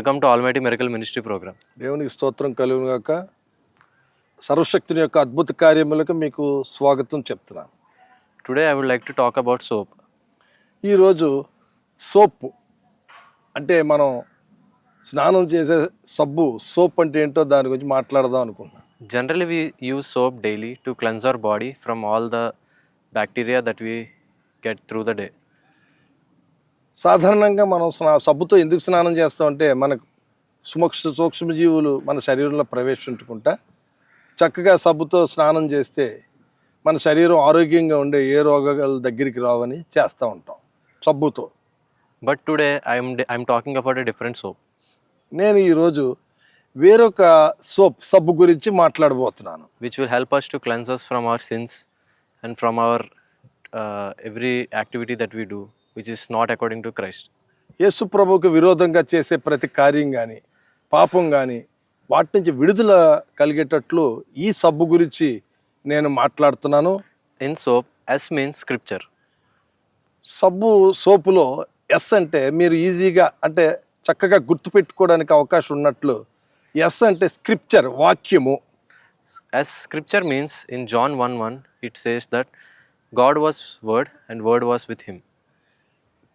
Welcome to almighty miracle ministry program. దేవునికి స్తోత్రం కలుగును గాక. సర్వశక్తుని యొక్క అద్భుత కార్యములకు మీకు స్వాగతం చెప్తున్నాను. Today I would like to talk about soap ఈరోజు సోప్ అంటే మనం స్నానం చేసే సబ్బు సోప్ అంటే ఏంటో దాని గురించి మాట్లాడదాం అనుకున్నాను generally we use soap daily to cleanse our body from all the bacteria that we get through the day సాధారణంగా మనం స్నా సబ్బుతో ఎందుకు స్నానం చేస్తామంటే మనకు సూక్ష్మ సూక్ష్మజీవులు మన శరీరంలో ప్రవేశించుకుంటా చక్కగా సబ్బుతో స్నానం చేస్తే మన శరీరం ఆరోగ్యంగా ఉండే ఏ రోగాల దగ్గరికి రావని చేస్తూ ఉంటాం సబ్బుతో. But today I'm I'm talking about a different soap నేను ఈరోజు వేరొక సోప్ సబ్బు గురించి మాట్లాడబోతున్నాను. Which will help us to cleanse us from our sins and from our every activity that we do which is not according to Christ యేసు ప్రభువుకు విరోధంగా చేసే ప్రతి కార్యం కానీ పాపం కానీ వాటి నుంచి విడుదల కలిగేటట్లు ఈ సబ్బు గురించి నేను మాట్లాడుతున్నాను. In soap S means scripture సబ్బు సోపులో ఎస్ అంటే మీరు ఈజీగా అంటే చక్కగా గుర్తుపెట్టుకోవడానికి అవకాశం ఉన్నట్లు ఎస్ అంటే స్క్రిప్చర్ వాక్యము. Scripture means in john 1 1 it says that god was word and word was with him. యో-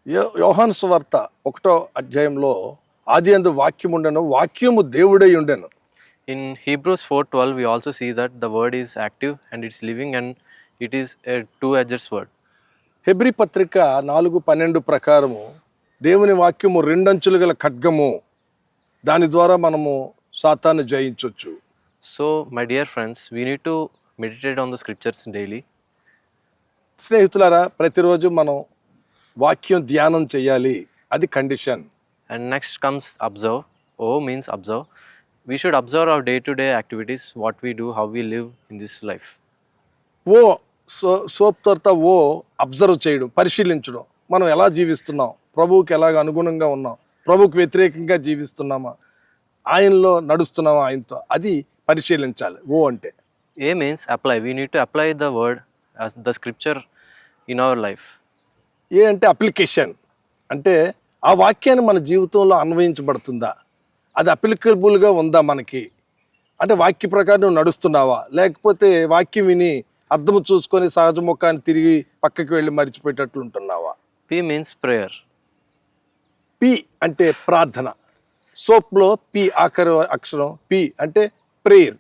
యోహాన్సు వార్త ఒకటో అధ్యాయంలో ఆది అందు వాక్యం ఉండను వాక్యము దేవుడై ఉండను. In Hebrews four twelve we also see that the word is active and it's living and it is a two ఎజర్స్ sword హెబ్రి పత్రిక నాలుగు పన్నెండు ప్రకారము దేవుని వాక్యము రెండంచులు గల ఖడ్గము. దాని ద్వారా మనము సాతాన్ని జయించవచ్చు so my dear friends we need to meditate on the scriptures daily స్నేహితులారా ప్రతిరోజు మనం వాక్యం ధ్యానం చేయాలి. అది condition and next comes observe O means observe we should observe our day to day activities what we do how we live in this life O so soap తర్వాత O observe చేయడం పరిశీలించడం. మనం ఎలా జీవిస్తున్నాం? ప్రభువుకి ఎలాగ అనుగుణంగా ఉన్నాం? ప్రభుకి వ్యతిరేకంగా జీవిస్తున్నామా? ఆయనలో నడుస్తున్నామా ఆయనతో? అది పరిశీలించాలి. ఓ అంటే. A means apply we need to apply the word the scripture in our life A అంటే అప్లికేషన్? అంటే ఆ వాక్యాన్ని మన జీవితంలో అన్వయించబడుతుందా? అది అప్లికబుల్గా ఉందా మనకి? అంటే వాక్య ప్రకారం నువ్వు నడుస్తున్నావా? లేకపోతే వాక్యం విని అర్థం చూసుకొని సహజ ముఖాన్ని తిరిగి పక్కకి వెళ్ళి మర్చిపోయేటట్లు ఉంటున్నావా? P means prayer. పి అంటే ప్రార్థన. సోప్లో పి ఆఖరి అక్షరం పి అంటే prayer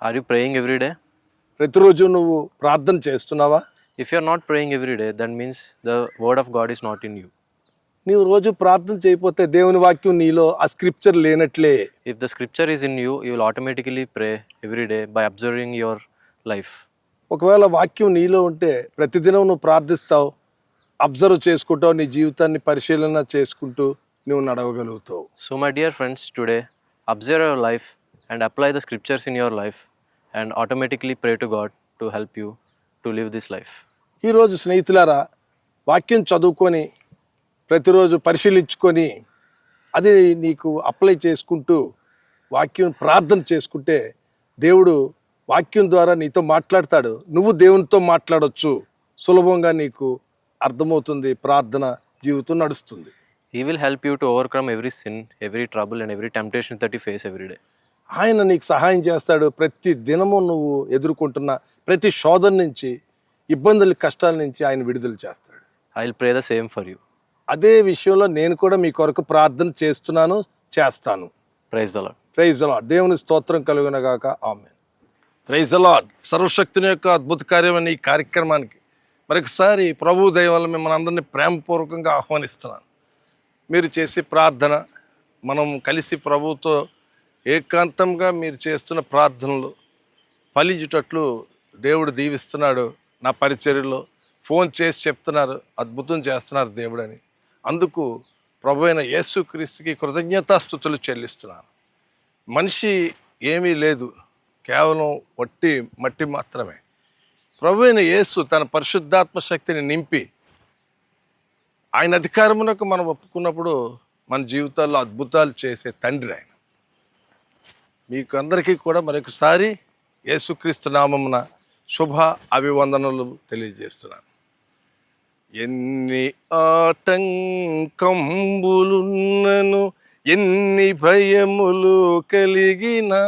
you praying every day? ప్రతిరోజు నువ్వు ప్రార్థన చేస్తున్నావా? If you not praying every day that means the word of God is not in you నీవు రోజు ప్రార్థన చేయకపోతే దేవుని వాక్యం నీలో ఆ scripture లేనట్లే. If the scripture is in you you will automatically pray every day by observing your life ఒకవేళ వాక్యం నీలో ఉంటే ప్రతిదినం నువ్వు ప్రార్థిస్తావు అబ్జర్వ్ చేసుకుంటావు నీ జీవితాన్ని పరిశీలన చేసుకుంటూ నువ్వు నడవగలుగుతావు. So my dear friends today observe your life and apply the scriptures in your life and automatically pray to God to help you to live this life. ఈరోజు స్నేహితులారా వాక్యం చదువుకొని ప్రతిరోజు పరిశీలించుకొని అది నీకు అప్లై చేసుకుంటూ వాక్యం ప్రార్థన చేసుకుంటే దేవుడు వాక్యం ద్వారా నీతో మాట్లాడతాడు. నువ్వు దేవునితో మాట్లాడొచ్చు. సులభంగా నీకు అర్థమవుతుంది ప్రార్థన జీవితం నడుస్తుంది. He will help you to overcome every sin every trouble and every temptation that you face every day. ఆయన నీకు సహాయం చేస్తాడు. ప్రతి దినము నువ్వు ఎదుర్కొంటున్న ప్రతి శోధన నుంచి ఇబ్బందుల కష్టాల నుంచి ఆయన విడుదల చేస్తాడు. Will pray the same for you. అదే విషయంలో నేను కూడా మీ కొరకు ప్రార్థన చేస్తున్నాను చేస్తాను. Praise the lord. ప్రైజ్ అలాడ్ దేవుని స్తోత్రం కలుగునగాక ఆమె ప్రైజ్ అలాడ్ సర్వశక్తుని యొక్క అద్భుత కార్యమైన ఈ కార్యక్రమానికి మరొకసారి ప్రభు దయ వల్ల మిమ్మల్ని అందరినీ ప్రేమపూర్వకంగా ఆహ్వానిస్తున్నాను. మీరు చేసే ప్రార్థన మనం కలిసి ప్రభుతో ఏకాంతంగా మీరు చేస్తున్న ప్రార్థనలు ఫలించేటట్లు దేవుడు దీవిస్తున్నాడు నా పరిచర్యలో. ఫోన్ చేసి చెప్తున్నారు అద్భుతం చేస్తున్నారు దేవుడని. అందుకు ప్రభు అయిన యేసుక్రీస్తుకి కృతజ్ఞతాస్థుతులు చెల్లిస్తున్నాను. మనిషి ఏమీ లేదు కేవలం వట్టి మట్టి మాత్రమే. ప్రభు అయిన యేసు తన పరిశుద్ధాత్మ శక్తిని నింపి ఆయన అధికారమునకు మనం ఒప్పుకున్నప్పుడు మన జీవితాల్లో అద్భుతాలు చేసే తండ్రి ఆయన. మీకు అందరికీ కూడా మరొకసారి యేసుక్రీస్తు నామమున శుభ అభివందనలు తెలియజేస్తున్నాను. ఎన్ని ఆటంకంబులున్నను ఎన్ని భయములు కలిగినా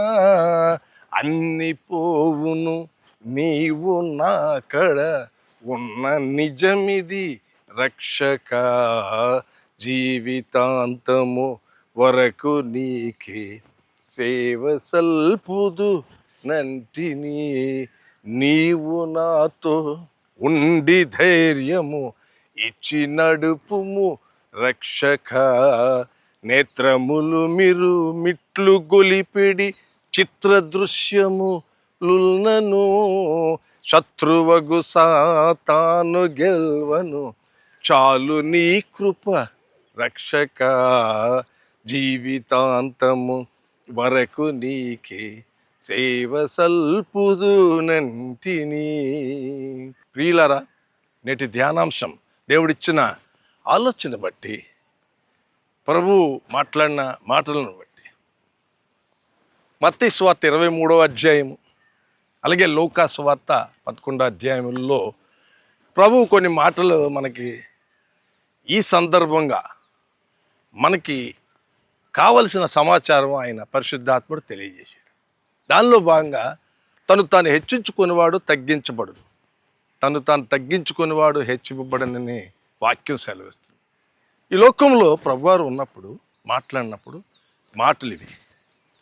అన్ని పోవును నీవు నాకడ ఉన్న నిజమిది రక్షక జీవితాంతము వరకు నీకే సేవ సల్పుదు నంటిని నీవు నాతో ఉండి ధైర్యము ఇచ్చి నడుపుము రక్షక. నేత్రములు మీరు మిట్లు గొలిపిడి చిత్ర దృశ్యము లుల్నను. శత్రువగు సాతాను గెల్వను. చాలు నీ కృప రక్షక. జీవితాంతము వరకు నీకే సేవ సల్పుదు నంటిని. ప్రియులరా నేటి ధ్యానాంశం దేవుడిచ్చిన ఆలోచన బట్టి ప్రభు మాట్లాడిన మాటలను బట్టి. మత్తి స్వార్త ఇరవై మూడో అధ్యాయము అలాగే లోకా స్వార్త పదకొండో అధ్యాయంలో ప్రభు కొన్ని మాటలు మనకి ఈ సందర్భంగా మనకి కావలసిన సమాచారం ఆయన పరిశుద్ధాత్ముడు తెలియజేశాడు. దానిలో భాగంగా తను తాను హెచ్చించుకునేవాడు తగ్గించబడు తను తాను తగ్గించుకునేవాడు హెచ్చింపబడనని వాక్యం సెలవిస్తుంది. ఈ లోకంలో ప్రభువారు ఉన్నప్పుడు మాట్లాడినప్పుడు మాటలు ఇవి.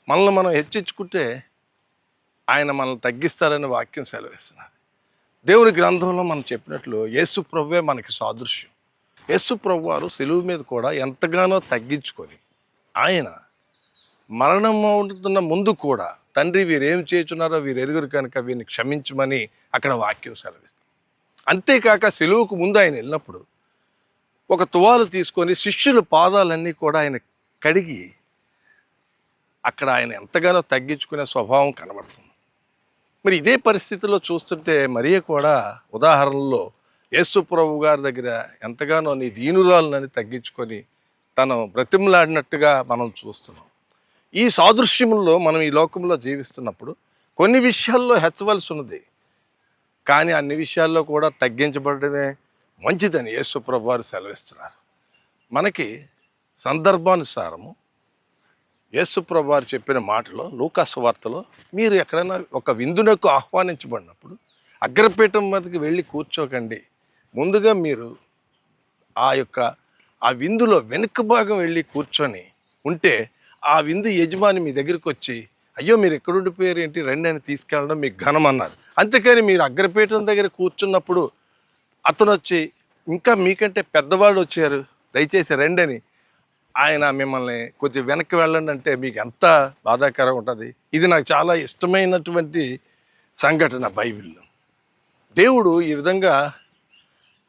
మనల్ని మనం హెచ్చించుకుంటే ఆయన మనల్ని తగ్గిస్తారని వాక్యం సెలవిస్తున్నారు. దేవుని గ్రంథంలో మనం చెప్పినట్లు యేసు ప్రభువే మనకి సాదృశ్యం. యేసు ప్రభు వారు సెలువు మీద కూడా ఎంతగానో తగ్గించుకొని ఆయన మరణం అవుతున్న ముందు కూడా తండ్రి వీరేం చేస్తున్నారో వీరు ఎరుగురు కనుక వీరిని క్షమించమని అక్కడ వాక్యం సెలవిస్తుంది. అంతేకాక సెలువుకు ముందు ఆయన వెళ్ళినప్పుడు ఒక తువాలు తీసుకొని శిష్యుల పాదాలన్నీ కూడా ఆయన కడిగి అక్కడ ఆయన ఎంతగానో తగ్గించుకునే స్వభావం కనబడుతుంది. మరి ఇదే పరిస్థితిలో చూస్తుంటే మరియ కూడా ఉదాహరణలో యేసు ప్రభు గారి దగ్గర ఎంతగానో నీ దీనురాలనని తగ్గించుకొని తను బ్రతిమలాడినట్టుగా మనం చూస్తున్నాం. ఈ సాదృశ్యంలో మనం ఈ లోకంలో జీవిస్తున్నప్పుడు కొన్ని విషయాల్లో హెచ్చవలసి ఉన్నది. కానీ అన్ని విషయాల్లో కూడా తగ్గించబడమే మంచిదని యేసుప్రభు వారు సెలవిస్తున్నారు. మనకి సందర్భానుసారము యేసుప్రభు వారు చెప్పిన మాటలో లూకాసు వార్తలో మీరు ఎక్కడైనా ఒక విందునకు ఆహ్వానించబడినప్పుడు అగ్రపీఠం మీదకి వెళ్ళి కూర్చోకండి. ముందుగా మీరు ఆ యొక్క ఆ విందులో వెనుక భాగం వెళ్ళి కూర్చొని ఉంటే ఆ విందు యజమాని మీ దగ్గరికి వచ్చి అయ్యో మీరు ఎక్కడుండిపోయారు ఏంటి? రండి అని తీసుకెళ్ళడం మీకు ఘనం అన్నారు. అంతేకాని మీరు అగ్రపీఠం దగ్గర కూర్చున్నప్పుడు అతను వచ్చి ఇంకా మీకంటే పెద్దవాళ్ళు వచ్చారు దయచేసి రండి అని. ఆయన మిమ్మల్ని కొంచెం వెనక్కి వెళ్ళండి అంటే మీకు ఎంత బాధాకరం ఉంటుంది? ఇది నాకు చాలా ఇష్టమైనటువంటి సంఘటన బైబిల్లో. దేవుడు ఈ విధంగా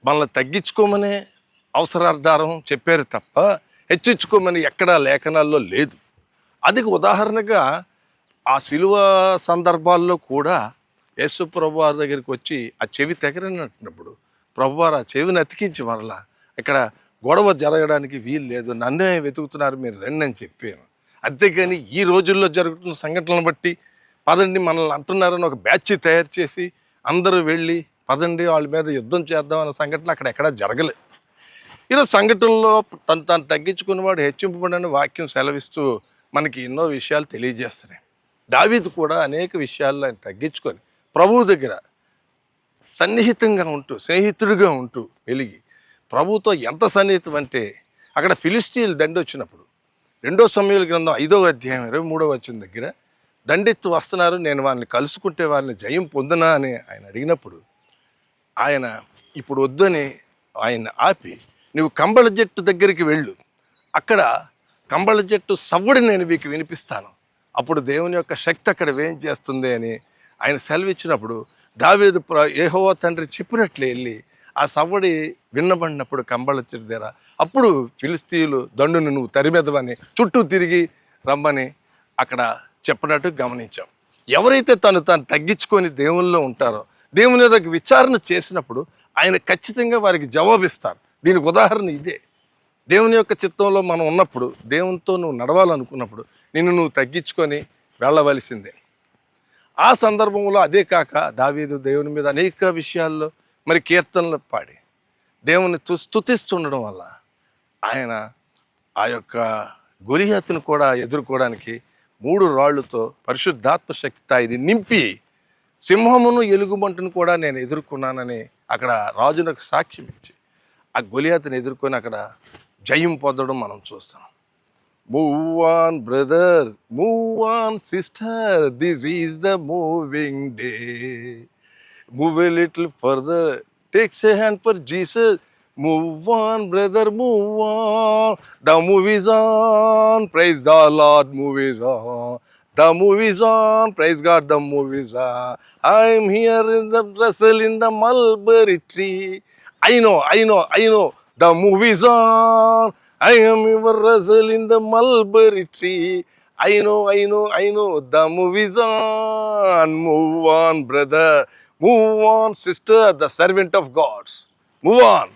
మనల్ని తగ్గించుకోమనే అవసరార్థారం చెప్పారు తప్ప హెచ్చించుకోమని ఎక్కడా లేఖనాల్లో లేదు. అది ఉదాహరణగా ఆ శిలువ సందర్భాల్లో కూడా యేసు ప్రభువారి దగ్గరికి వచ్చి ఆ చెవి తెగరనట్టున్నప్పుడు ప్రభువారు ఆ చెవిని అతికించి మరలా ఇక్కడ గొడవ జరగడానికి వీలు లేదు నన్నే వెతుకుతున్నారు మీరు రండి అని చెప్పాను. అంతేగాని ఈ రోజుల్లో జరుగుతున్న సంఘటనలను బట్టి పదండి మనల్ని అంటున్నారని ఒక బ్యాచ్ తయారు చేసి అందరూ వెళ్ళి పదండి వాళ్ళ మీద యుద్ధం చేద్దాం అన్న సంఘటన అక్కడ ఎక్కడా జరగలేదు. ఈరోజు సంఘటనలో తను తను తగ్గించుకున్నవాడు హెచ్చింపబడని వాక్యం సెలవిస్తూ మనకి ఎన్నో విషయాలు తెలియజేస్తున్నాయి. దావీదు కూడా అనేక విషయాల్లో ఆయన తగ్గించుకొని ప్రభువు దగ్గర సన్నిహితంగా ఉంటూ స్నేహితుడిగా ఉంటూ వెలిగి ప్రభుతో ఎంత సన్నిహితం అంటే అక్కడ ఫిలిస్టీన్ దండి వచ్చినప్పుడు రెండో సమయాల గ్రంథం ఐదో అధ్యాయం ఇరవై మూడో వచ్చిన దగ్గర దండెత్తు వస్తున్నారు నేను వారిని కలుసుకుంటే వారిని జయం పొందునా అని ఆయన అడిగినప్పుడు ఆయన ఇప్పుడు వద్దని ఆయన ఆపి నువ్వు కంబళ జట్టు దగ్గరికి వెళ్ళు. అక్కడ కంబళ జట్టు సవ్వడి నేను మీకు వినిపిస్తాను. అప్పుడు దేవుని యొక్క శక్తి అక్కడ వేం చేస్తుంది అని ఆయన సెలవిచ్చినప్పుడు దావేదు ప్ర ఏహోవా తండ్రి చెప్పినట్లు వెళ్ళి ఆ సవ్వడి విన్నబడినప్పుడు కంబళ చెట్టు దగ్గర అప్పుడు ఫిలిస్తీయులు దండును నువ్వు తరిమెదవని చుట్టూ తిరిగి రమ్మని అక్కడ చెప్పినట్టు గమనించాం. ఎవరైతే తను తాను తగ్గించుకొని దేవుల్లో ఉంటారో దేవుని యొక్క విచారణ చేసినప్పుడు ఆయన ఖచ్చితంగా వారికి జవాబిస్తారు. దీనికి ఉదాహరణ ఇదే. దేవుని యొక్క చిత్తంలో మనం ఉన్నప్పుడు దేవునితో నువ్వు నడవాలనుకున్నప్పుడు నిన్ను నువ్వు తగ్గించుకొని వెళ్ళవలసిందే. ఆ సందర్భంలో అదే కాక దావీదు దేవుని మీద అనేక విషయాల్లో మరి కీర్తనలు పాడి దేవుని స్థుతిస్తుండడం వల్ల ఆయన ఆ యొక్క గురిహత్తును కూడా ఎదుర్కోవడానికి మూడు రాళ్ళతో పరిశుద్ధాత్మ శక్తి ఆయన్ని నింపి సింహమును ఎలుగుబంటును కూడా నేను ఎదుర్కొన్నానని అక్కడ రాజునకు సాక్ష్యం ఇచ్చి ఆ గొలియాతను ఎదుర్కొని అక్కడ జయం పొందడం మనం చూస్తాం. Move on brother move on sister this is the moving day move a little further takes a hand for Jesus move on brother move on the movies on praise the lord movies on the movies on praise God the movies on I'm here in the Russell in the mulberry tree I know I know I know the movies on I am your rustle in the mulberry tree I know I know I know the movies on move on brother move on sister the servant of gods move on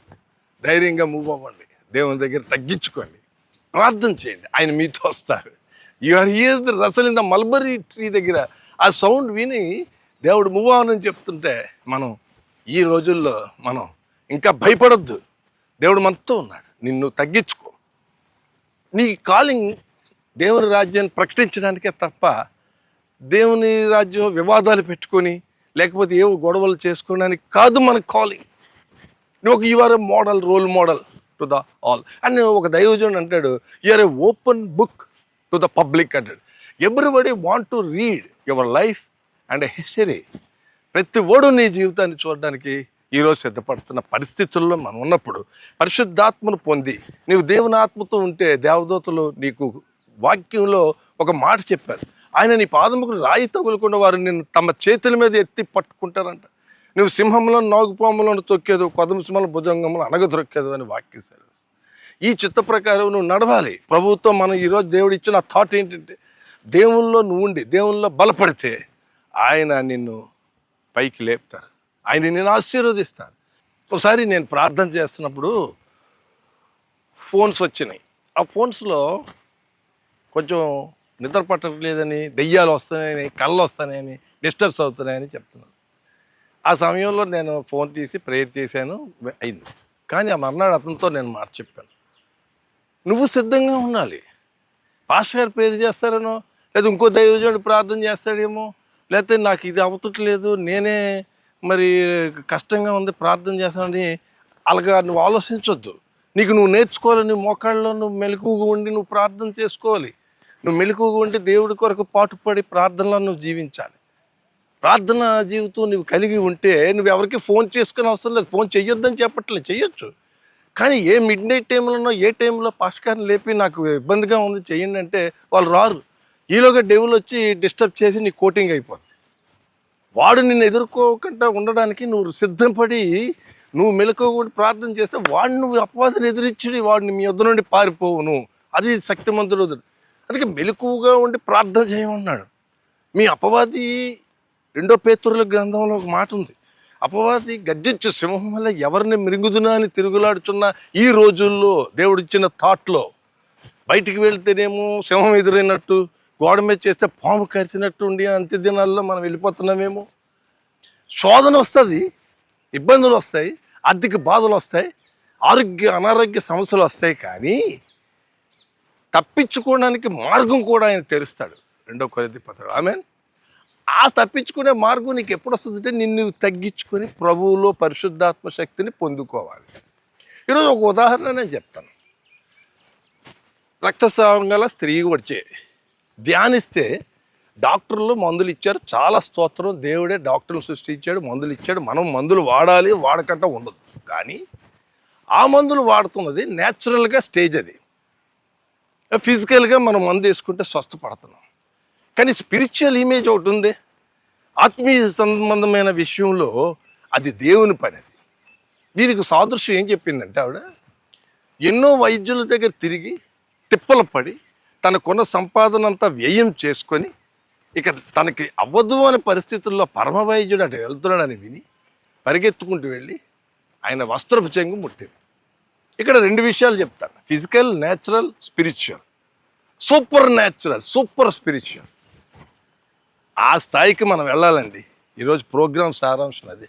ధైర్యంగా move అవ్వండి. దేవుని దగ్గర తగ్గించుకోండి. ప్రార్థన చేయండి. ఆయన మీతో వస్తారు. You're here the rustle in the mulberry tree దగ్గర. ఆ సౌండ్ విని దేవుడు మూవ్ ఆన్ అని చెప్తుంటే మనం ఈ రోజుల్లో మనం ఇంకా భయపడొద్దు. దేవుడు మనతో ఉన్నాడు. నిన్ను తగ్గించుకో. నీ కాలింగ్ దేవుని రాజ్యాన్ని ప్రకటించడానికే తప్ప దేవుని రాజ్యం వివాదాలు పెట్టుకొని లేకపోతే ఏవో గొడవలు చేసుకోవడానికి కాదు మన కాలింగ్. నువ్వు ఒక your a model role model to the all and ఒక దైవజనుడు అంటాడు. You're a open book to the public అంటాడు. Everybody want to read your life and history. ప్రతి ఓడు నీ జీవితాన్ని చూడడానికి ఈరోజు సిద్ధపడుతున్న పరిస్థితుల్లో మనం ఉన్నప్పుడు పరిశుద్ధాత్మను పొంది నీవు దేవుని ఆత్మతో ఉంటే దేవదూతలు నీకు వాక్యంలో ఒక మాట చెప్పారు. ఆయన నీ పాదముకు రాయి తగులుకున్న వారు నిన్ను తమ చేతుల మీద ఎత్తి పట్టుకుంటారంట. నువ్వు సింహంలో నాగుపాములను తొక్కేదు కొదమసింహల భుజంగంలో అనగదొక్కేదు అని వాక్యం సార్. ఈ చిత్త ప్రకారం నువ్వు నడవాలి. ప్రభుత్వం మనం ఈరోజు దేవుడు ఇచ్చిన థాట్ ఏంటంటే దేవుల్లో నువ్వు ఉండి దేవుల్లో బలపడితే ఆయన నిన్ను పైకి లేపుతారు. ఆయన నేను ఆశీర్వదిస్తాను. ఒకసారి నేను ప్రార్థన చేస్తున్నప్పుడు ఫోన్స్ వచ్చినాయి. ఆ ఫోన్స్లో కొంచెం నిద్ర పట్టలేదని దెయ్యాలు వస్తున్నాయని కళ్ళు వస్తున్నాయని డిస్టర్బ్స్ అవుతున్నాయని చెప్తున్నాను. ఆ సమయంలో నేను ఫోన్ తీసి ప్రేయర్ చేశాను అయింది. కానీ ఆ మర్నాడు అతనితో నేను మాట చెప్పాను. నువ్వు సిద్ధంగా ఉండాలి. పాస్టర్ గారు ప్రేయర్ చేస్తారనో లేదా ఇంకో దైవజనుడు ప్రార్థన చేస్తాడేమో లేకపోతే నాకు ఇది అవుతట్లేదు నేనే మరి కష్టంగా ఉంది ప్రార్థన చేస్తానని అలాగా నువ్వు ఆలోచించొద్దు. నీకు నువ్వు నేర్చుకోవాలి నీ మోకాళ్ళలో నువ్వు మెలకుగా ఉండి నువ్వు ప్రార్థన చేసుకోవాలి. నువ్వు మెలకుగా ఉండి దేవుడి కొరకు పాటుపడి ప్రార్థనలో నువ్వు జీవించాలి. ప్రార్థన జీవితం నువ్వు కలిగి ఉంటే నువ్వు ఎవరికి ఫోన్ చేసుకునే అవసరం లేదు. ఫోన్ చేయొద్దని చెప్పట్లేదు చేయొచ్చు కానీ ఏ మిడ్ నైట్ టైంలోనో ఏ టైంలో పాస్కాన్ని లేపి నాకు ఇబ్బందిగా ఉంది చేయండి అంటే వాళ్ళు రారు. ఈలోగా డెవులు వచ్చి డిస్టర్బ్ చేసి నీ కోటింగ్ అయిపోతుంది వాడు నిన్ను ఎదుర్కోకుండా ఉండడానికి నువ్వు సిద్ధపడి నువ్వు మెలకువకుండా ప్రార్థన చేస్తే వాడు నువ్వు అపవాదం ఎదురిచ్చి వాడిని మీ వద్ద నుండి పారిపోవును. అది శక్తిమంతుడు అందుకే మెలకువగా ఉండి ప్రార్థన చేయమన్నాడు. మీ అపవాది రెండో పేతురుల గ్రంథంలో ఒక మాట ఉంది. అపవాది గర్జించు సింహం వల్ల ఎవరిని మృంగుదునా అని తిరుగులాడుచున్న ఈ రోజుల్లో దేవుడిచ్చిన థాట్లో బయటికి వెళ్తేనేమో సింహం ఎదురైనట్టు గోడ మీద చేస్తే పాము కరిచినట్టు ఉండి అంత్య దినాల్లో మనం వెళ్ళిపోతున్నామేమో. శోధన వస్తుంది ఇబ్బందులు వస్తాయి ఆర్థిక బాధలు వస్తాయి ఆరోగ్య అనారోగ్య సమస్యలు వస్తాయి కానీ తప్పించుకోవడానికి మార్గం కూడా ఆయన తెరుస్తాడు. రెండో కొరది పత్రుడు ఆమె ఆ తప్పించుకునే మార్గం నీకు ఎప్పుడు వస్తుందంటే నిన్ను తగ్గించుకొని ప్రభువులో పరిశుద్ధాత్మ శక్తిని పొందుకోవాలి. ఈరోజు ఒక ఉదాహరణ నేను చెప్తాను. రక్తస్రావం గల స్త్రీ వచ్చే ధ్యానిస్తే డాక్టర్లు మందులు ఇచ్చారు చాలా స్తోత్రం. దేవుడే డాక్టర్లు సృష్టించాడు మందులు ఇచ్చాడు. మనం మందులు వాడాలి వాడకంట ఉండదు. కానీ ఆ మందులు వాడుతున్నది న్యాచురల్గా స్టేజ్ అది. ఫిజికల్గా మనం మందు వేసుకుంటే స్వస్థపడుతున్నాం. కానీ స్పిరిచువల్ ఇమేజ్ ఒకటి ఉంది. ఆత్మీయ సంబంధమైన విషయంలో అది దేవుని పని అది. దీనికి సాదృశ్యం ఏం చెప్పిందంటే ఆవిడ ఎన్నో వైద్యుల దగ్గర తిరిగి తిప్పలు పడి తనకున్న సంపాదన అంతా వ్యయం చేసుకొని ఇక తనకి అవ్వదు అనే పరిస్థితుల్లో పరమవైద్యుడు అటు వెళ్తున్నాడని విని పరిగెత్తుకుంటూ వెళ్ళి ఆయన వస్త్రపు చెంగు ముట్టింది. ఇక్కడ రెండు విషయాలు చెప్తాను. Physical natural spiritual. Supernatural super spiritual. ఆ స్థాయికి మనం వెళ్ళాలండి. ఈరోజు ప్రోగ్రామ్ సారాంశం అది.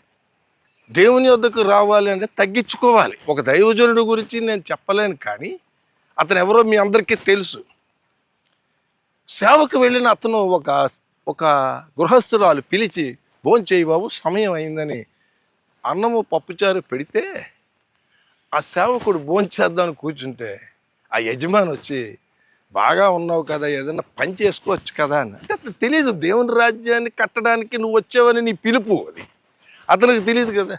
దేవుని వద్దకు రావాలి అంటే తగ్గించుకోవాలి. ఒక దైవజనుడి గురించి నేను చెప్పలేను కానీ అతను ఎవరో మీ అందరికీ తెలుసు. సేవకు వెళ్ళిన అతను ఒక ఒక గృహస్థురాలు పిలిచి భోంచేయి బాబు సమయం అయిందని అన్నము పప్పుచారు పెడితే ఆ సేవకుడు భోంచేద్దామని కూర్చుంటే ఆ యజమాని వచ్చి బాగా ఉన్నావు కదా ఏదైనా పని చేసుకోవచ్చు కదా అని. అంటే అతను తెలియదు దేవుని రాజ్యాన్ని కట్టడానికి నువ్వు వచ్చావని నీ పిలుపు అది. అతనికి తెలియదు కదా.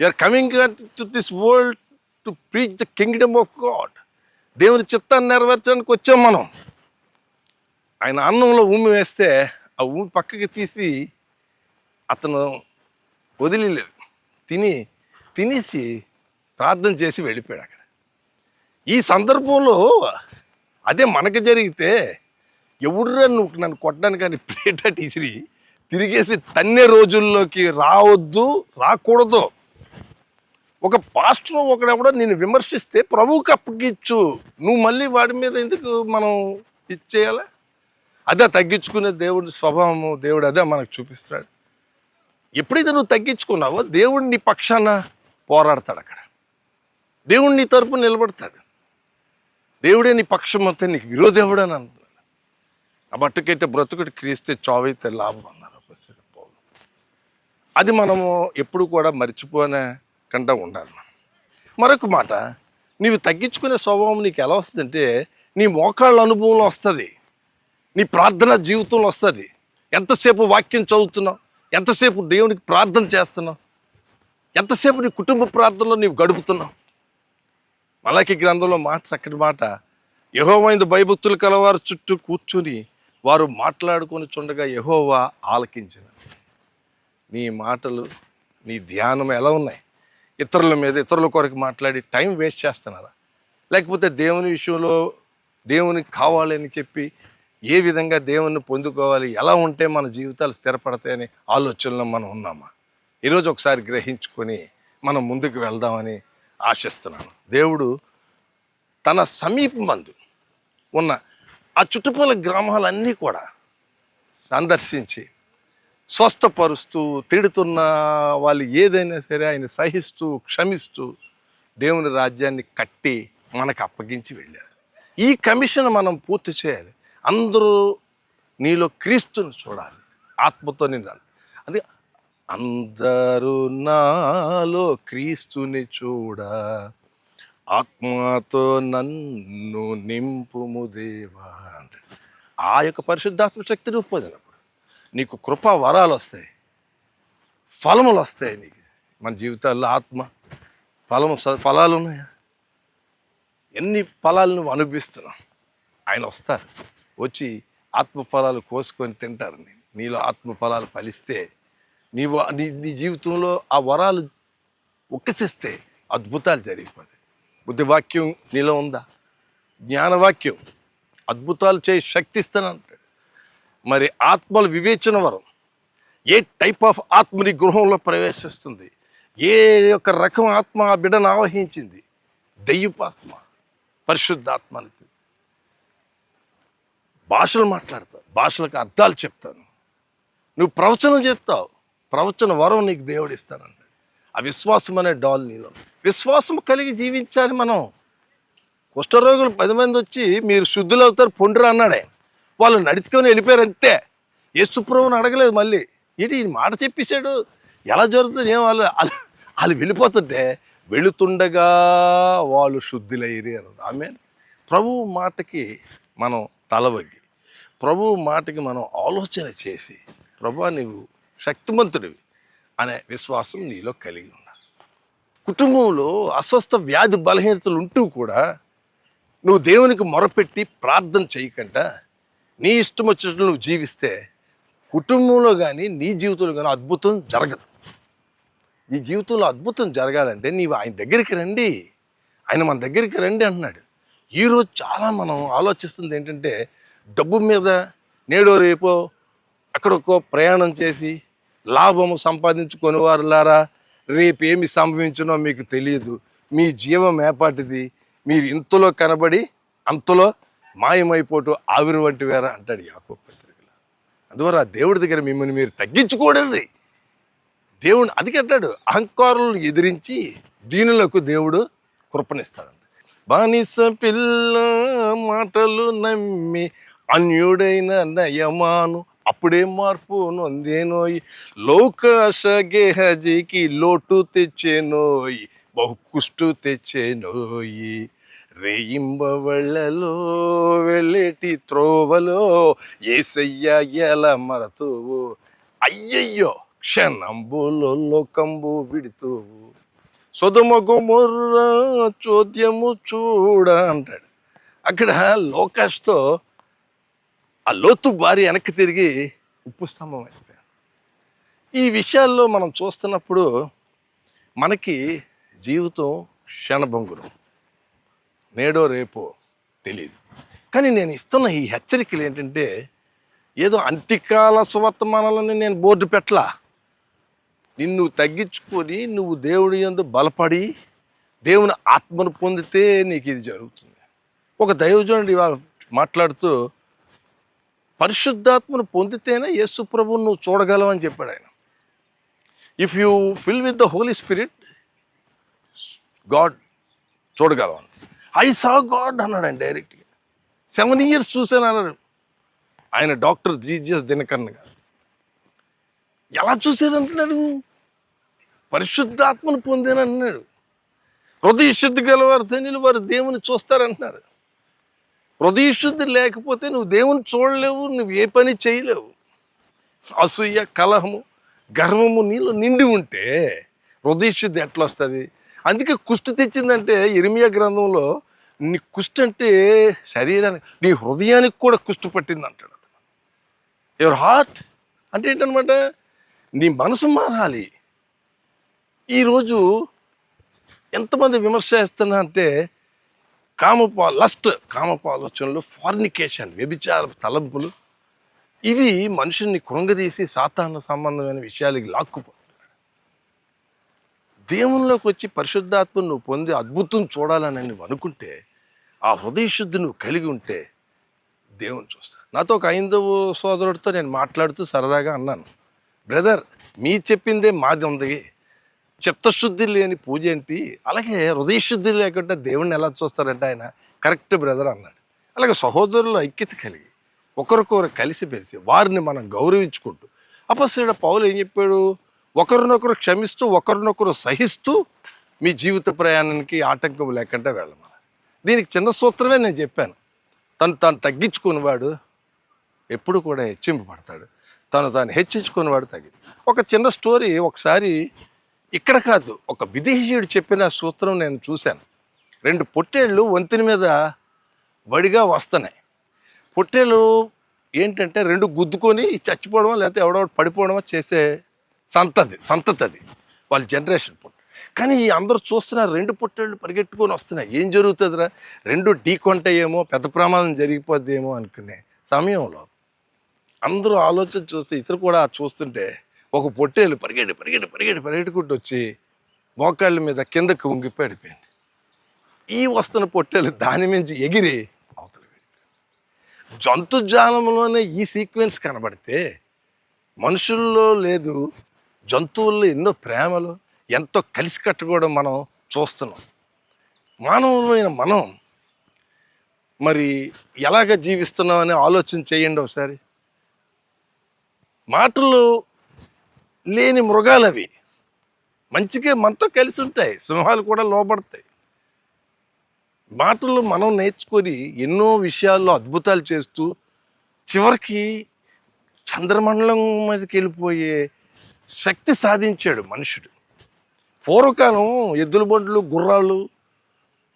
Are coming to this world to preach the kingdom of God దేవుని చిత్తాన్ని నెరవేర్చడానికి వచ్చాం మనం. ఆయన అన్నంలో ఉమ్మి వేస్తే ఆ ఉమ్మి పక్కకి తీసి అతను వదిలేదు తిని తినేసి ప్రార్థన చేసి వెళ్ళిపోయాడు అక్కడ. ఈ సందర్భంలో అదే మనకు జరిగితే ఎవడురా నువ్వు నన్ను కొట్టడానికి కానీ ప్లేట్ తీసిరి తిరిగేసి తన్నే రోజుల్లోకి రావద్దు రాకూడదు. ఒక పాస్టర్ ఒకడెవడో నేను విమర్శిస్తే ప్రభువుకి అప్పగించు. నువ్వు మళ్ళీ వాడి మీద ఎందుకు మనం ఇచ్చేయాలా అదే తగ్గించుకునే దేవుడి స్వభావము దేవుడు అదే మనకు చూపిస్తాడు ఎప్పుడైతే నువ్వు తగ్గించుకున్నావో దేవుడిని పక్షాన పోరాడతాడు అక్కడ. దేవుడు నీ తరపు నిలబడతాడు. దేవుడే నీ పక్షం అంతే నీకు విరోధేవుడు అని అంటున్నాడు. ఆ బట్టుకైతే బ్రతుకుడు క్రీస్తే చావైతే లాభం అన్నారు అపొస్తలుడు పౌలు. అది మనము ఎప్పుడు కూడా మర్చిపోనే కంటే ఉండాలి మనం. మరొక మాట నీవు తగ్గించుకునే స్వభావం నీకు ఎలా వస్తుందంటే నీ మోకాళ్ళ అనుభవంలో వస్తుంది. నీ ప్రార్థన జీవితంలో వస్తుంది. ఎంతసేపు వాక్యం చదువుతున్నావు? ఎంతసేపు దేవునికి ప్రార్థన చేస్తున్నావు? ఎంతసేపు నీ కుటుంబ ప్రార్థనలో నీవు గడుపుతున్నావు? మలాకి గ్రంథంలో మాట చక్కటి మాట. యహోవైందు భయభక్తులు కలవారు చుట్టూ కూర్చుని వారు మాట్లాడుకొని చుండగా యహోవా ఆలకించిన. నీ మాటలు నీ ధ్యానం ఎలా ఉన్నాయి? ఇతరుల మీద ఇతరుల కొరకు మాట్లాడి టైం వేస్ట్ చేస్తున్నారా? లేకపోతే దేవుని విషయంలో దేవునికి కావాలని చెప్పి ఏ విధంగా దేవుణ్ణి పొందుకోవాలి? ఎలా ఉంటే మన జీవితాలు స్థిరపడతాయని ఆలోచనలో మనం ఉన్నామా? ఈరోజు ఒకసారి గ్రహించుకొని మనం ముందుకు వెళ్దామని ఆశిస్తున్నాను. దేవుడు తన సమీపమందు ఉన్న ఆ చుట్టుపక్కల గ్రామాలన్నీ కూడా సందర్శించి స్వస్థపరుస్తూ తిడుతున్న వాళ్ళు ఏదైనా సరే ఆయన సహిస్తూ క్షమిస్తూ దేవుని రాజ్యాన్ని కట్టి మనకు అప్పగించి వెళ్ళారు. ఈ కమిషన్ మనం పూర్తి చేయాలి. అందరూ నీలో క్రీస్తుని చూడాలి ఆత్మతో నిండాలి. అది అందరూ నాలో క్రీస్తుని చూడ ఆత్మతో నన్ను నింపుము దేవా అంటే. ఆ యొక్క పరిశుద్ధాత్మ శక్తిని ఉపయోగినప్పుడు నీకు కృపా వరాలు వస్తాయి ఫలములు వస్తాయి నీకు. మన జీవితాల్లో ఆత్మ ఫలము స- ఫలాలు ఉన్నాయా? ఎన్ని ఫలాలు నువ్వు అనుభవిస్తున్నావు? ఆయన వస్తారు. వచ్చి ఆత్మఫలాలు కోసుకొని తింటారు నీలో ఆత్మఫలాలు ఫలిస్తే నీవు నీ నీ జీవితంలో ఆ వరాలు ఒక్కసిస్తే అద్భుతాలు జరిగిపోతాయి. బుద్ధివాక్యం నీలో ఉందా? జ్ఞానవాక్యం అద్భుతాలు చేయి శక్తి ఇస్తానంటాడు మరి ఆత్మల వివేచన వరం ఏ టైప్ ఆఫ్ ఆత్మ నీ గృహంలో ప్రవేశిస్తుంది? ఏ యొక్క రకం ఆత్మ ఆ బిడ్డను ఆవహించింది? దెయ్యపాత్మ పరిశుద్ధాత్మ అని భాషలు మాట్లాడతావు భాషలకు అర్థాలు చెప్తాను. నువ్వు ప్రవచనం చెప్తావు ప్రవచన వరం నీకు దేవుడు ఇస్తానంట ఆ విశ్వాసం అనే డాల్ నీలో. విశ్వాసం కలిగి జీవించాలి మనం. కుష్ఠరోగులు పది మంది వచ్చి మీరు శుద్ధులు అవుతారు పొండ్రు అన్నాడే వాళ్ళు నడుచుకొని వెళ్ళిపోయారు అంతే. యేసుప్రభుని అడగలేదు మళ్ళీ. ఏంటి ఈ మాట చెప్పేశాడు? ఎలా జరుగుతుంది? ఏం వాళ్ళు వాళ్ళు వెళ్ళిపోతుంటే వెళుతుండగా వాళ్ళు శుద్ధులయ్యి అన్నారు ఆమె ప్రభువు మాటకి మనం తలవగ్గి. ప్రభువు మాటకి మనం ఆలోచన చేసి ప్రభు నీవు శక్తిమంతుడివి అనే విశ్వాసం నీలో కలిగి ఉండాలి కుటుంబంలో అస్వస్థ వ్యాధి బలహీనతలు ఉంటూ కూడా నువ్వు దేవునికి మొరపెట్టి ప్రార్థన చేయకుండా నీ ఇష్టం వచ్చినట్లు నువ్వు జీవిస్తే కుటుంబంలో కానీ నీ జీవితంలో కానీ అద్భుతం జరగదు. నీ జీవితంలో అద్భుతం జరగాలంటే నీవు ఆయన దగ్గరికి రండి. ఆయన మన దగ్గరికి రండి అంటున్నాడు. ఈరోజు చాలా మనం ఆలోచిస్తుంది ఏంటంటే డబ్బు మీద నేడో రేపో అక్కడికో ప్రయాణం చేసి లాభము సంపాదించుకొని వారులారా రేపు ఏమి సంభవించునో మీకు తెలియదు. మీ జీవం ఏపాటిది మీరు ఇంతలో కనబడి అంతలో మాయమైపోటు ఆవిరి వంటి వేరా అంటాడు యాకో పత్రికలు అందువల్ల ఆ దేవుడి దగ్గర మిమ్మల్ని మీరు తగ్గించుకోడండి. దేవుడు అది అంటాడు అహంకారులను ఎదిరించి దీనులకు దేవుడు కృపణిస్తాడు బానిస పిల్ల మాటలు నమ్మి అన్యుడైన నయమాను అప్పుడే మార్పు నొందేనోయ్. లోకాశ గేహజీకి లోటు తెచ్చేనోయ్ బహుకుష్టు తెచ్చేనోయి. రేయింబవళ్ళలో వెళ్ళేటి త్రోవలో ఏసయ్య ఎలా మరతువు? అయ్యయ్యో క్షణంబులో లోకంబు విడుతువు. సొదుమగు ముర్ర చోద్యము చూడ అంటాడు. అక్కడ లోకాష్తో ఆ లోతు భార్య వెనక్కి తిరిగి ఉప్పు స్తంభం అయిపోయాడు ఈ విషయాల్లో మనం చూస్తున్నప్పుడు మనకి జీవితం క్షణభంగురం. నేడో రేపో తెలియదు కానీ నేను ఇస్తున్న ఈ హెచ్చరికలు ఏంటంటే ఏదో అంత్యకాల సువర్తమానాలని నేను బోర్డు పెట్టలా. నిన్ను తగ్గించుకొని నువ్వు దేవుడి యందు బలపడి దేవుని ఆత్మను పొందితే నీకు ఇది జరుగుతుంది. ఒక దైవజనుడు ఇవాళ మాట్లాడుతూ పరిశుద్ధాత్మను పొందితేనే యేసు ప్రభువును నువ్వు చూడగలవు అని చెప్పాడు ఆయన. If you fill with the holy spirit God చూడగలవు I saw God అన్నాడు ఆయన డైరెక్ట్గా సెవెన్ ఇయర్స్ చూశాను అన్నాడు. ఆయన డాక్టర్ జీజిఎస్ దినకర్ణ గారు. ఎలా చూశారంటున్నాడు? పరిశుద్ధాత్మను పొందానంటున్నాడు హృదయశుద్ధి గలవారు ధనిలు వారు దేవుని చూస్తారంటున్నారు. హృదయశుద్ధి లేకపోతే నువ్వు దేవుని చూడలేవు నువ్వు ఏ పని చేయలేవు. అసూయ కలహము గర్వము నీళ్ళు నిండి ఉంటే హృదయశుద్ధి ఎట్లా వస్తుంది? అందుకే కుష్టి తెచ్చిందంటే ఇరిమియా గ్రంథంలో నీ కుష్టి అంటే శరీరానికి నీ హృదయానికి కూడా కుష్టి పట్టింది అంటాడు అతను. యువర్ హార్ట్ అంటే ఏంటనమాట? నీ మనసు మారాలి. ఈరోజు ఎంతమంది విమర్శ చేస్తున్నా అంటే కామపా లస్ట్ కామప ఆలోచనలు ఫార్నికేషన్ వ్యభిచార తలంపులు ఇవి మనుషుల్ని కృంగదీసి సాతాన సంబంధమైన విషయాలకి లాక్కుపోతున్నాడు దేవునిలోకి వచ్చి పరిశుద్ధాత్మను నువ్వు పొంది అద్భుతం చూడాలని నువ్వు అనుకుంటే ఆ హృదయశుద్ధి నువ్వు కలిగి ఉంటే దేవుని చూస్తా నాతో ఒక ఐందవ సోదరుడితో నేను మాట్లాడుతూ సరదాగా అన్నాను. బ్రదర్ మీ చెప్పిందే మాది ఉంది. చిత్తశుద్ధి లేని పూజ ఏంటి? అలాగే హృదయశుద్ధి లేకుండా దేవుణ్ణి ఎలా చూస్తారంటే ఆయన కరెక్ట్ బ్రదర్ అన్నాడు. అలాగే సహోదరుల ఐక్యత కలిగి ఒకరికొకరు కలిసి పెరిసి వారిని మనం గౌరవించుకుంటూ అపశ్రీడ పౌలు ఏం చెప్పాడు? ఒకరినొకరు క్షమిస్తూ ఒకరినొకరు సహిస్తూ మీ జీవిత ప్రయాణానికి ఆటంకం లేకుండా వెళ్ళమని దీనికి చిన్న సూత్రమే నేను చెప్పాను. తను తాను తగ్గించుకునేవాడు ఎప్పుడు కూడా హెచ్చింపబడతాడు. తను తాను హెచ్చించుకునేవాడు తగి ఒక చిన్న స్టోరీ ఒకసారి ఇక్కడ కాదు ఒక విదేశీయుడు చెప్పిన సూత్రం నేను చూశాను. రెండు పొట్టేళ్ళు వంతెన మీద వడిగా వస్తున్నాయి. పొట్టేళ్ళు ఏంటంటే రెండు గుద్దుకొని చచ్చిపోవడం లేకపోతే ఎవడో పడిపోవడమో చేసే సంతది సంతతి అది వాళ్ళ జనరేషన్ పొట్టు. కానీ ఈ అందరూ చూస్తున్నారు రెండు పొట్టేళ్ళు పరిగెట్టుకొని వస్తున్నాయి. ఏం జరుగుతుందిరా? రెండు ఢీకొంటాయేమో పెద్ద ప్రమాదం జరిగిపోద్దేమో అనుకునే సమయంలో అందరూ ఆలోచన చూస్తే ఇతరు కూడా చూస్తుంటే ఒక పొట్టేలు పరిగెడి పరిగెడి పరిగెడి పరిగెట్టుకుంటూ వచ్చి మోకాళ్ళ మీద కిందకు ఉంగి పడిపోయింది ఈ వస్తున్న పొట్టేలు దాని మించి ఎగిరి అవతల జంతుజాలంలోనే ఈ సీక్వెన్స్ కనబడితే మనుషుల్లో లేదు జంతువుల్లో ఎన్నో ప్రేమలు ఎంతో కలిసి కట్టుకోవడం మనం చూస్తున్నాం. మానవులమైన మనం మరి ఎలాగ జీవిస్తున్నాం అని ఆలోచన చేయండి ఒకసారి. మాటలు లేని మృగాలు అవి మంచిగా మనతో కలిసి ఉంటాయి. సింహాలు కూడా లోపడతాయి మాటలు మనం నేర్చుకొని ఎన్నో విషయాల్లో అద్భుతాలు చేస్తూ చివరికి చంద్రమండలం మీదకి వెళ్ళిపోయే శక్తి సాధించాడు మనుషుడు. పూర్వకాలం ఎద్దుల బండ్లు గుర్రాలు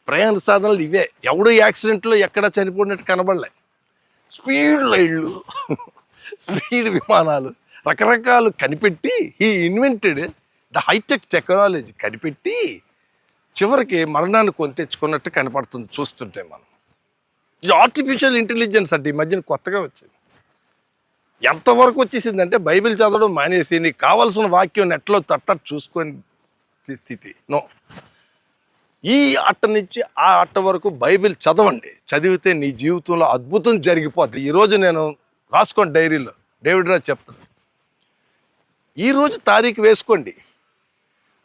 ప్రయాణ సాధనలు ఇవే. ఎవడు యాక్సిడెంట్లో ఎక్కడ చనిపోయినట్టు కనబడలే. స్పీడ్ లైళ్ళు స్పీడ్ విమానాలు రకరకాలు కనిపెట్టి ఈ ఇన్వెంటెడ్ ద హైటెక్ టెక్నాలజీ కనిపెట్టి చివరికి మరణాన్ని కొని తెచ్చుకున్నట్టు కనపడుతుంది చూస్తుంటే మనం. ఇది ఆర్టిఫిషియల్ ఇంటెలిజెన్స్ అంటే ఈ మధ్యన కొత్తగా వచ్చింది. ఎంతవరకు వచ్చేసిందంటే బైబిల్ చదవడం మానేసి నీకు కావాల్సిన వాక్యం నెట్లో తట్టట్టు చూసుకొని స్థితి. నో ఈ అట్ట నుంచి ఆ అట్ట వరకు బైబిల్ చదవండి. చదివితే నీ జీవితంలో అద్భుతం జరిగిపోద్ది. ఈరోజు నేను రాసుకోండి డైరీలో. డేవిడ్ రాజ్ చెప్తాను ఈరోజు తారీఖు వేసుకోండి.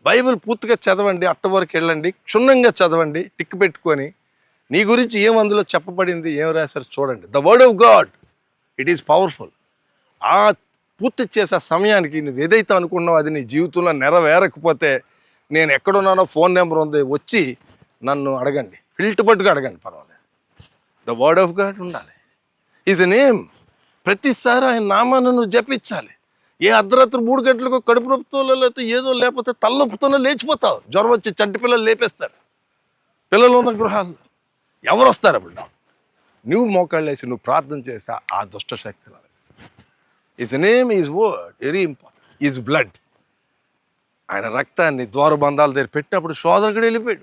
బైబిల్ పూర్తిగా చదవండి అట్ట వరకు వెళ్ళండి క్షుణ్ణంగా చదవండి టిక్ పెట్టుకొని. నీ గురించి ఏం అందులో చెప్పబడింది ఏం రాశారు చూడండి. The word of God it is powerful ఆ పూర్తి చేసే సమయానికి నువ్వు ఏదైతే అనుకున్నావో అది నీ జీవితంలో నెరవేరకపోతే నేను ఎక్కడున్నానో ఫోన్ నెంబర్ ఉంది వచ్చి నన్ను అడగండి. ఫిల్ట్ పట్టుగా అడగండి పర్వాలేదు. ద వర్డ్ ఆఫ్ గాడ్ ఉండాలి. ఈజ్ నేమ్ ప్రతిసారి ఆయన నామాన్ని నువ్వు జపించాలి. ఏ అర్ధరాత్రి మూడు గంటలకు కడుపు నొప్పుతో లేకపోతే ఏదో లేకపోతే తలనొప్పుతోనే లేచిపోతావు. జ్వరం వచ్చి చంటి పిల్లలు లేపేస్తారు. పిల్లలు ఉన్న గృహాల్లో ఎవరు వస్తారు అప్పుడు? నువ్వు మోకాళ్ళేసి నువ్వు ప్రార్థన చేస్తే ఆ దుష్ట శక్తి his name his word very important his blood ఆయన రక్తాన్ని ద్వారబంధాల దగ్గర పెట్టినప్పుడు సోదరుడు వెళ్ళిపోయాడు.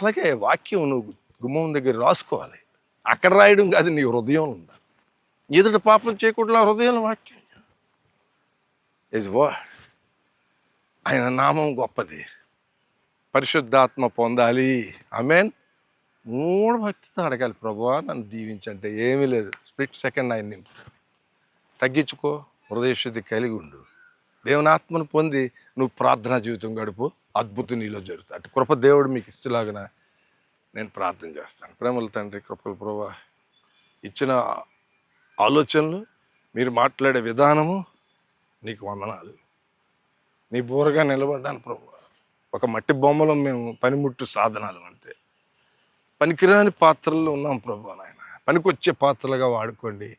అలాగే వాక్యం నువ్వు గుమ్మం దగ్గర రాసుకోవాలి. అక్కడ రాయడం కాదు నీ హృదయం ఉండాలి. ఎదుట పాపం చేయకుండా హృదయాల వాక్యం. ఇస్ వర్డ్ ఆయన నామం గొప్పది. పరిశుద్ధాత్మ పొందాలి. అమెన్ మూడు భక్తితో అడగాలి ప్రభా నన్ను దీవించంటే ఏమీ లేదు. స్ప్లిట్ సెకండ్ ఆయన నింపు తగ్గించుకో హృదయశుద్ధి కలిగి ఉండు. దేవునాత్మను పొంది నువ్వు ప్రార్థనా జీవితం గడుపు. అద్భుతం నీలో జరుగుతుంది. అటు కృప దేవుడు మీకు ఇష్టలాగిన నేను ప్రార్థన చేస్తాను. ప్రేమల తండ్రి కృపల ప్రభా ఇచ్చిన ఆలోచనలు మీరు మాట్లాడే విధానము నీకు వందనాలు. నీ బోరగా నిలబడ్డాను ప్రభు. ఒక మట్టి బొమ్మలో మేము పనిముట్టు సాధనాలు అంతే. పనికిరాని పాత్రల్లో ఉన్నాం ప్రభు నాయన. పనికొచ్చే పాత్రలుగా వాడుకోండి.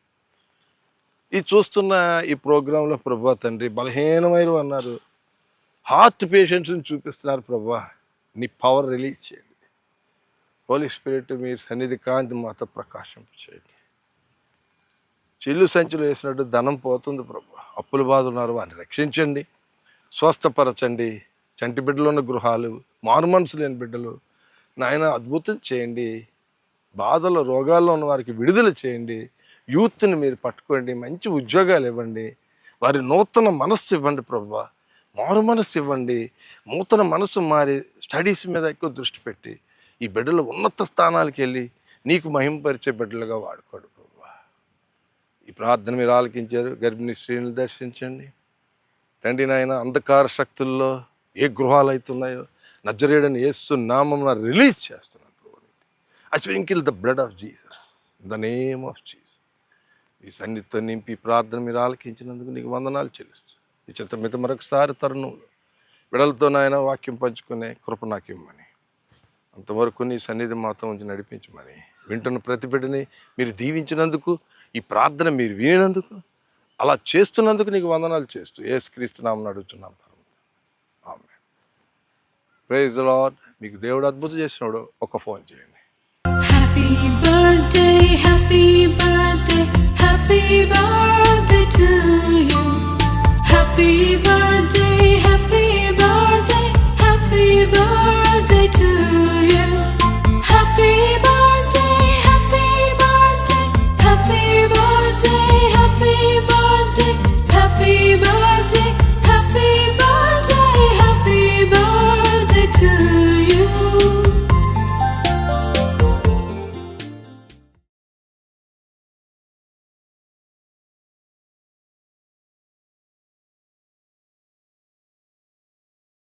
ఈ చూస్తున్న ఈ ప్రోగ్రాంలో ప్రభా తండ్రి బలహీనమైన అన్నారు. హార్ట్ పేషెంట్స్ని చూపిస్తున్నారు ప్రభా. నీ పవర్ రిలీజ్ చేయండి. హోలీ స్పిరిట్ మీరు సన్నిధి కాంతి మాత ప్రకాశింప చేయండి చిల్లు సంచులు వేసినట్టు ధనం పోతుంది ప్రభు. అప్పుల బాధ ఉన్నారు వారిని రక్షించండి. స్వస్థపరచండి. చంటి బిడ్డలు ఉన్న గృహాలు మారు మనసు లేని బిడ్డలు నాయన అద్భుతం చేయండి. బాధలు రోగాల్లో ఉన్న వారికి విడుదల చేయండి. యూత్ని మీరు పట్టుకోండి మంచి ఉద్యోగాలు ఇవ్వండి. వారి నూతన మనస్సు ఇవ్వండి ప్రభు. మారు మనస్సు ఇవ్వండి. నూతన మనస్సు మారి స్టడీస్ మీద ఎక్కువ దృష్టి పెట్టి ఈ బిడ్డలు ఉన్నత స్థానాలకు వెళ్ళి నీకు మహింపరిచే బిడ్డలుగా వాడుకోడు. ఈ ప్రార్థన మీరు ఆలకించారు. గర్భిణీ స్త్రీని దర్శించండి. తండ్రి నాయన అంధకార శక్తుల్లో ఏ గృహాలు అవుతున్నాయో నజరేడని ఏసు నామం రిలీజ్ చేస్తున్నాను ప్రభు I sprinkle the blood of Jesus the name of Jesus ఈ సన్నిధితో నింపి ప్రార్థన మీరు ఆలకించినందుకు నీకు వందనాలు చెల్లిస్తూ ఈ చిత్రం మీద మరొకసారి తరుణంలో విడలతో నాయన వాక్యం పంచుకునే కృప నాకు ఇమ్మని అంతవరకు నీ సన్నిధి మాతో ఉంచి నడిపించమని వింటున్న ప్రతి బిడ్డని మీరు దీవించినందుకు ఈ ప్రార్థన మీరు వినినందుకు అలా చేస్తున్నందుకు నీకు వందనాలు చేస్తూ ఏసుక్రీస్తున్నామని అడుగుతున్నాం పరమ ఆమె ప్రైజ్ మీకు దేవుడు అద్భుతం చేసినప్పుడు ఒక ఫోన్ చేయండి. Happy birthday happy birthday happy birthday happy birthday happy birthday happy